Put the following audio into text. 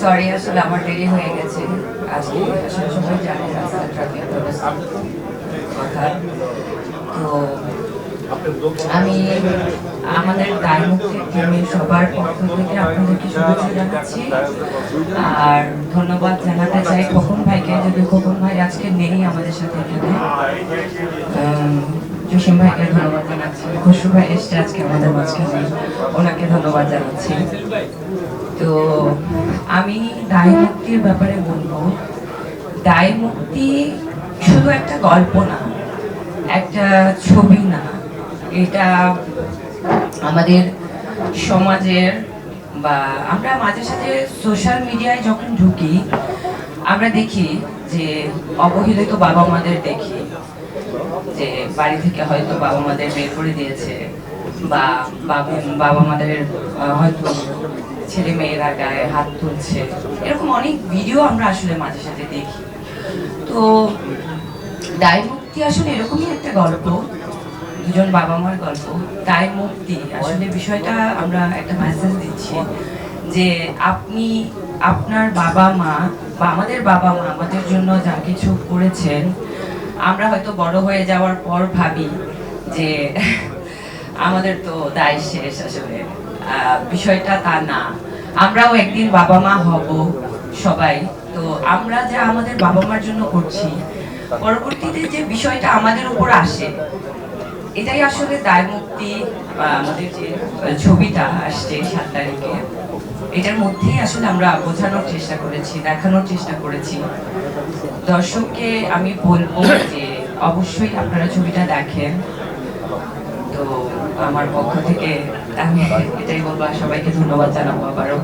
Sorry আসলে আমার দেরি হয়ে গেছে। আজকে আসলে সবাই জানে রাস্তা ট্রাফিক কথা তো আমি আমাদের দায় মুক্তির টিমের সবার পক্ষ থেকে আপনাদেরকে শুভেচ্ছা জানাচ্ছি। আর ধন্যবাদ জানাতে চাই খোকন ভাইকে, যদি খোকন ভাই আজকে নেই আমাদের সাথে এখানে জসিম ভাইকে ধন্যবাদ জানাচ্ছি। খসরু ভাই এসছে আজকে আমাদের মাঝখানে, ওনাকে ধন্যবাদ জানাচ্ছি। তো আমি দায় মুক্তির ব্যাপারে বলব। দায় মুক্তি শুধু একটা গল্প না, একটা ছবি না। এটা আমাদের সমাজের বা আমরা মাঝে সাঝে সোশ্যাল মিডিয়ায় যখন ঢুকি, আমরা দেখি যে অবহেলিত বাবা মাদের দেখি, যে বাড়ি থেকে হয়তো বাবা মাদের বের করে দিয়েছে। বা বাবা- মাদের হয়তো ছেলে মেয়েরা গায়ে হাত তুলছে। এরকম অনেক ভিডিও আমরা আসলে মাঝে সাঝে দেখি। তো দায় মুক্তি আসলে এরকমই একটা গল্প, দুজন বাবা মার গল্প। দায় মুক্তি আসলে বিষয়টা আমরা একটা মেসেজ দিচ্ছি যে আপনি আপনার বাবা মা বা আমাদের বাবা মা আমাদের জন্য যা কিছু করেছেন, আমরা হয়তো বড় হয়ে যাওয়ার পর ভাবি যে আমাদের তো দায় শেষ আসলে বিষয়টা তা না। আমরাও একদিন বাবা মা হব সবাই। তো আমরা যা আমাদের বাবা মার জন্য করছি, পরবর্তীতে যে বিষয়টা আমাদের উপর আসে, এটাই আসলে দায় মুক্তি আমাদের যে ছবিটা আসছে সাত তারিখে, এটার মধ্যেই আসলে আমরা বোঝানোর চেষ্টা করেছি, দেখানোর চেষ্টা করেছি। দর্শককে আমি বলব যে, অবশ্যই আপনারা ছবিটা দেখেন। তো আমার পক্ষ থেকে আমি এটাই বলব সবাইকে ধন্যবাদ জানাব আবারও।